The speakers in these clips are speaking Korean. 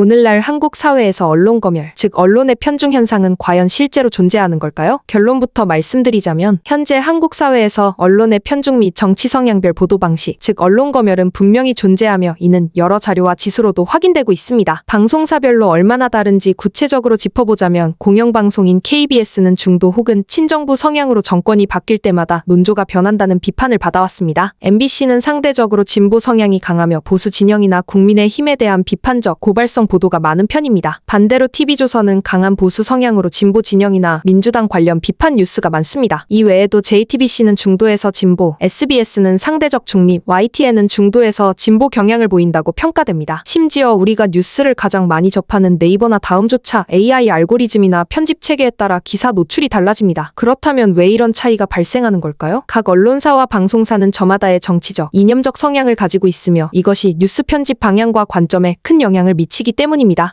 오늘날 한국 사회에서 언론 검열, 즉 언론의 편중 현상은 과연 실제로 존재하는 걸까요? 결론부터 말씀드리자면 현재 한국 사회에서 언론의 편중 및 정치 성향별 보도 방식, 즉 언론 검열은 분명히 존재하며 이는 여러 자료와 지수로도 확인되고 있습니다. 방송사별로 얼마나 다른지 구체적으로 짚어보자면 공영방송인 KBS는 중도 혹은 친정부 성향으로 정권이 바뀔 때마다 논조가 변한다는 비판을 받아왔습니다. MBC는 상대적으로 진보 성향이 강하며 보수 진영이나 국민의 힘에 대한 비판적 고발성 보도가 많은 편입니다. 반대로 TV조선은 강한 보수 성향으로 진보 진영이나 민주당 관련 비판 뉴스가 많습니다. 이 외에도 JTBC는 중도에서 진보, SBS는 상대적 중립, YTN은 중도에서 진보 경향을 보인다고 평가됩니다. 심지어 우리가 뉴스를 가장 많이 접하는 네이버나 다음조차 AI 알고리즘이나 편집 체계에 따라 기사 노출이 달라집니다. 그렇다면 왜 이런 차이가 발생하는 걸까요? 각 언론사와 방송사는 저마다의 정치적, 이념적 성향을 가지고 있으며 이것이 뉴스 편집 방향과 관점에 큰 영향을 미치기 때문입니다.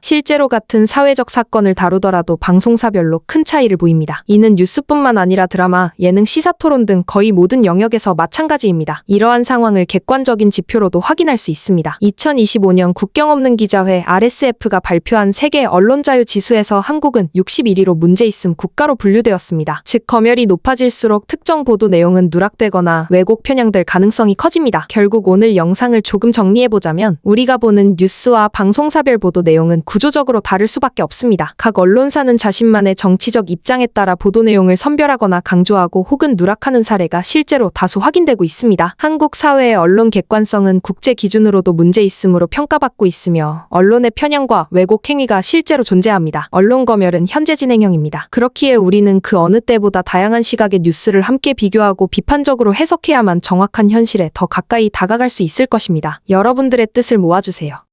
실제로 같은 사회적 사건을 다루더라도 방송사별로 큰 차이를 보입니다. 이는 뉴스뿐만 아니라 드라마, 예능, 시사 토론 등 거의 모든 영역에서 마찬가지입니다. 이러한 상황을 객관적인 지표로도 확인할 수 있습니다. 2025년 국경 없는 기자회 RSF가 발표한 세계 언론 자유 지수에서 한국은 61위로 문제 있음 국가로 분류되었습니다. 즉 검열이 높아질수록 특정 보도 내용은 누락되거나 왜곡 편향될 가능성이 커집니다. 결국 오늘 영상을 조금 정리해 보자면 우리가 보는 뉴스와 방송사별 보도 내용은 구조적으로 다를 수밖에 없습니다. 각 언론사는 자신만의 정치적 입장에 따라 보도 내용을 선별하거나 강조하고 혹은 누락하는 사례가 실제로 다수 확인되고 있습니다. 한국 사회의 언론 객관성은 국제 기준으로도 문제 있음으로 평가받고 있으며 언론의 편향과 왜곡 행위가 실제로 존재합니다. 언론 검열은 현재 진행형입니다. 그렇기에 우리는 그 어느 때보다 다양한 시각의 뉴스를 함께 비교하고 비판적으로 해석해야만 정확한 현실에 더 가까이 다가갈 수 있을 것입니다. 여러분들의 뜻을 모아주세요.